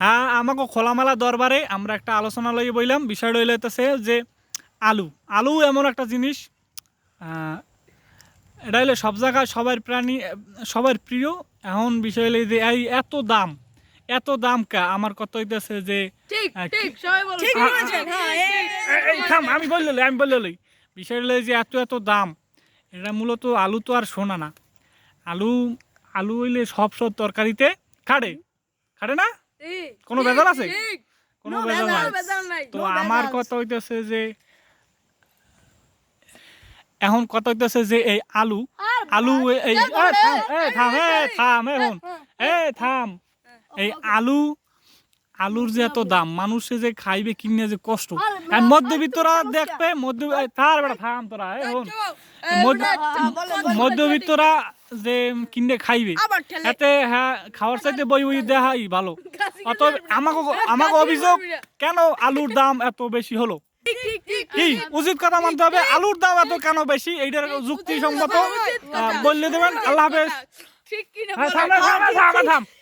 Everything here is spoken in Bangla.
হ্যাঁ আমাকে খোলামেলা দরবারে আমরা একটা আলোচনা লইয়ে বললাম বিষয়টা হইলেতেছে যে আলু। আলু এমন একটা জিনিস এটা হলে সব জায়গায় সবার প্রাণী সবার প্রিয়। এখন বিষয় হলে যে এই এত দাম এত দাম কা? আমার কত হইতেছে যে ঠিক আহ, ঠিক সবাই বলো। ঠিক আ- বলেছেন। হ্যাঁ এই থাম আমি বললে আমি বললে লই। বিষয় হলো যে এত এত দাম এটা মূলত আলু তো আর শোনা না। আলু আলু হইলে সব সব তরকারিতে খাড়ে। খাড়ে না? কোনো ভেজাল আছে? কোনো ভেজাল, নাই। তো আমার. কথা হইতেছে যে এখন কথা হইতেছে যে এই আলু আলু এই থাম এ থাম এ এই, থাম এ হন। এই, এ থাম। এই আলু আলুর যে এত দাম মানুষে যে খাইবে কিনে যে কষ্ট। আর মধ্যবিত্তরা দেখবে মধ্য থার বেটা থাম তোরা এ হন। মধ্য- ওটা- হ্যাঁ, বলে, মধ্যবিত্তরা যে কিনে খাইবে এতে হ্যাঁ খাওয়ার চাইতে বই বই দেখাই ভালো। গাছি অত গাছি আমাকে আমাকে অভিযোগ কেন আলুর দাম এত বেশি হলো? কি উচিত কথা মানতে হবে আলুর দাম এত কেন বেশি? এইটার যুক্তিসম্মত আহ, বললে দেবেন আল্লাহ হাফেজ। হ্যাঁ থাম থাম।